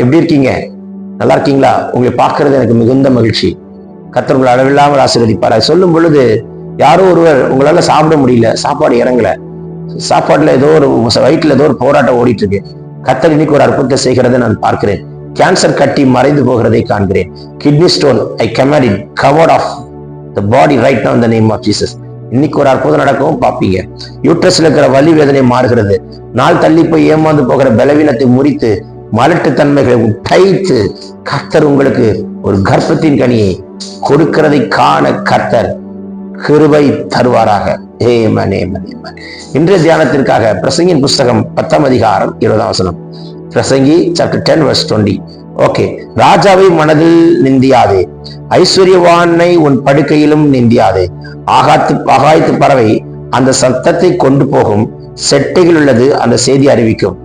எப்படி இருக்கீங்க? நல்லா இருக்கீங்களா? உங்களை பார்க்கறது எனக்கு மிகுந்த மகிழ்ச்சி. கத்தர் உங்களை அளவில்லாமல் ஆசீர்வதிப்பார் அது சொல்லும் பொழுது யாரோ ஒருவர் உங்களால சாப்பிட முடியல சாப்பாடு இறங்கல. சாப்பாடுல ஏதோ ஒரு வயிற்றுல ஏதோ ஒரு போராட்டம் ஓடிட்டு இருக்கு கத்தர் இன்னைக்கு ஒரு அற்புதத்தை செய்கிறத நான் பார்க்கிறேன். கேன்சர் கட்டி மறைந்து போகிறதை காண்கிறேன். Kidney stone I command it covered of the body right நான் த நேம் ஆஃப் ஜீசஸ் இன்னைக்கு ஒரு அற்புதம் நடக்கவும் பார்ப்பீங்க. யூட்ரஸ்ல இருக்கிற வலி வேதனை மாறுகிறது. நாள் தள்ளி போய் ஏமாந்து போகிற பலவீனத்தை முறித்து மலட்டுத்தன்மைகளை உட்டைத்து கர்த்தர் உங்களுக்கு ஒரு கர்ப்பத்தின் கனியை கொடுக்கிறதை காண கர்த்தர் கிருபை தருவாராக. ஏமன் ஏமன் ஏமன் இன்றைய தியானத்திற்காக பிரசங்கின் புஸ்தகம் பத்தாம் அதிகாரம் இருபதாம் வசனம். பிரசங்கி chapter ten verse twenty okay ராஜாவை மனதில் நிந்தியாதே. ஐஸ்வர்யவானை உன் படுக்கையிலும் நிந்தியாதே. ஆகாத்து ஆகாயத்து பறவை அந்த சத்தத்தை கொண்டு போகும். செட்டைகள் உள்ளது அந்த செய்தி அறிவிக்கும்.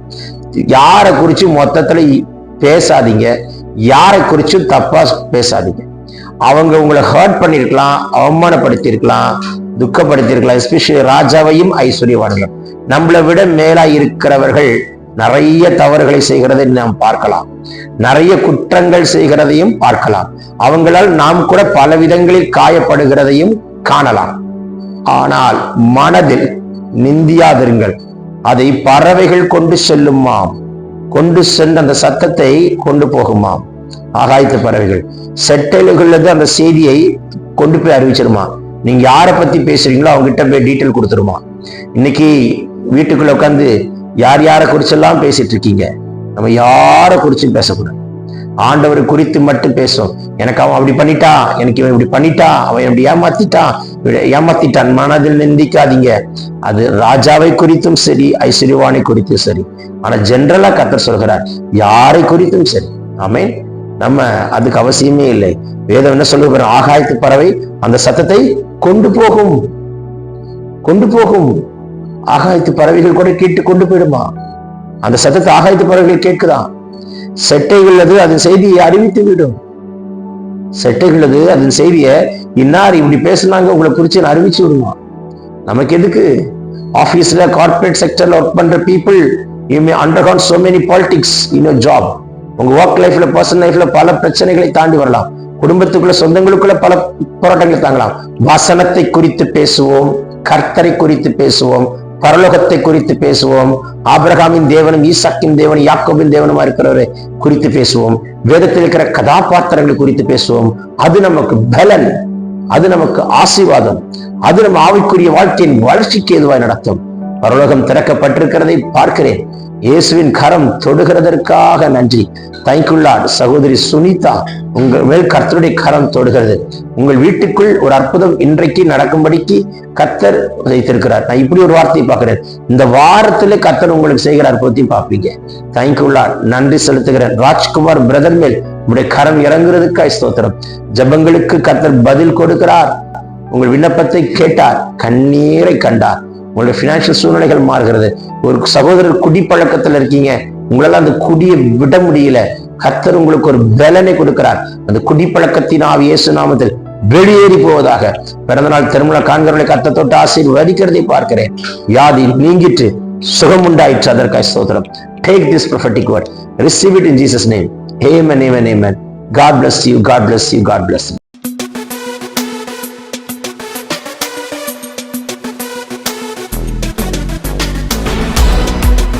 யாரை குறித்து மொத்தத்துல பேசாதீங்க. யாரை குறிச்சும் தப்பா பேசாதீங்க. அவங்க உங்களை ஹர்ட் பண்ணிருக்கலாம் அவமானப்படுத்தியிருக்கலாம் துக்கப்படுத்தியிருக்கலாம் எஸ்பெஷலி ராஜாவையும் ஐஸ்வர்யவான்களும் நம்மளை விட மேலா இருக்கிறவர்கள் நிறைய தவறுகளை செய்கிறதை நாம் பார்க்கலாம். நிறைய குற்றங்கள் செய்கிறதையும் பார்க்கலாம். அவங்களால் நாம் கூட பல விதங்களில் காயப்படுகிறதையும் காணலாம். ஆனால் மனதில் நிந்தியாதிருங்கள். அதை பறவைகள் கொண்டு செல்லுமாம். கொண்டு சென்று அந்த சத்தத்தை கொண்டு போகுமாம். ஆகாயத்து பறவைகள். செட்டலுகளது அந்த செய்தியை கொண்டு போய் அறிவிச்சிருமா? நீங்க யாரை பத்தி பேசுறீங்களோ அவங்க கிட்ட போய் டீட்டெயில் கொடுத்துருமா? இன்னைக்கு வீட்டுக்குள்ள உட்காந்து யார் யாரை குறிச்செல்லாம் பேசிட்டு இருக்கீங்க? நம்ம யாரை குறிச்சும் பேசக்கூடாது. ஆண்டவர் குறித்து மட்டும் பேசும். எனக்கு அவன் அப்படி பண்ணிட்டா எனக்கு இவன் இப்படி பண்ணிட்டா அவன் இப்படி ஏமாத்திட்டான் ஏமாத்திட்டான் மனதில் நிந்திக்காதீங்க. அது ராஜாவை குறித்தும் சரி ஐஸ்வர்யவானை குறித்தும் சரி. ஆனா ஜென்ரலா கத்தர் சொல்கிறார் யாரை குறித்தும் சரி. ஆமேன் நம்ம அதுக்கு அவசியமே இல்லை. வேதம் என்ன சொல்லுகிற ஆகாயத்து பறவை அந்த சத்தத்தை கொண்டு போகும். கொண்டு போகும். ஆகாயத்து பறவைகள் கூட கேட்டு கொண்டு போயிடுமா? அந்த சத்தத்தை ஆகாயத்து பறவைகள் கேட்குதான் செட்டைகளது அதன் செய்தியை அறிவித்து விடும். செட்டைகளது அதன் செய்தியை இன்னார் இப்படி பேசுனாங்க உங்களை குறிச்சு நான் அறிவிச்சு விடுவான் நமக்கு எதுக்கு? ஆபீஸ்ல கார்ப்பரேட் செக்டர்ல ஒர்க் பண்ற people you may undergo so many politics in job உங்க ஒர்க் லைஃப்ல பர்சனல் லைஃப்ல பல பிரச்சனைகளை தாண்டி வரலாம். குடும்பத்துக்குள்ள சொந்தங்களுக்குள்ள பல போராட்டங்களை தாங்கலாம். வசனத்தை குறித்து பேசுவோம் கர்த்தரை குறித்து பேசுவோம் பரலோகத்தை குறித்து பேசுவோம். ஆபிரகாமின் தேவனும் ஈசாக்கின் தேவனும் யாக்கோபின் தேவனுமா இருக்கிறவரை குறித்து பேசுவோம். வேதத்தில் இருக்கிற கதாபாத்திரங்களை குறித்து பேசுவோம். அது நமக்கு பலன். அது நமக்கு ஆசீர்வாதம். அது நம்ம ஆவிக்குரிய வாழ்க்கையின் வளர்ச்சிக்கு எதுவாய் நடத்தும். பரலோகம் திறக்கப்பட்டிருக்கிறதை பார்க்கிறேன். இயேசுவின் கரம் தொடுகிறதற்காக நன்றி. தேங்க்யூலாட் சகோதரி சுனிதா உங்கள் மேல் கர்த்தருடைய கரம் தொடுகிறது. உங்கள் வீட்டுக்குள் ஒரு அற்புதம் இன்றைக்கு நடக்கும்படிக்கு கர்த்தர் வைத்திருக்கிறார் நான் இப்படி ஒரு வார்த்தையை பார்க்கிறேன். இந்த வாரத்துல கர்த்தர் உங்களுக்கு செய்கிற அற்புதத்தையும் பார்ப்பீங்க. தேங்க்யூலாட் நன்றி செலுத்துகிறேன். ராஜ்குமார் பிரதர் மேல் உங்களுடைய கரம் இறங்குறதுக்காய் ஸ்தோத்திரம். ஜபங்களுக்கு கர்த்தர் பதில் கொடுக்கிறார். உங்கள் விண்ணப்பத்தை கேட்டார். கண்ணீரை கண்டார். உங்களோட ஃபினான்ஷியல் சூழ்நிலைகள் மாறுகிறது. ஒரு சகோதரர் குடிப்பழக்கத்துல இருக்கீங்க. உங்களால அந்த குடியை விட முடியல. கர்த்தர் உங்களுக்கு ஒரு பலனை கொடுக்கிறார். அந்த குடிப்பழக்கத்தின் ஆவி இயேசு நாமத்தில் வெளியேறி போவதாக. பிறந்த நாள் திருமண காண்கிறவர்களை கத்த தொட்டு ஆசீர்வதிக்கிறதை பார்க்கிறேன். வியாதி நீங்கிட்டு சுகம் உண்டாயிற்று அதற்காக சோதரம் take this prophetic word receive it in Jesus name Amen, amen, amen. God bless you God bless you God bless.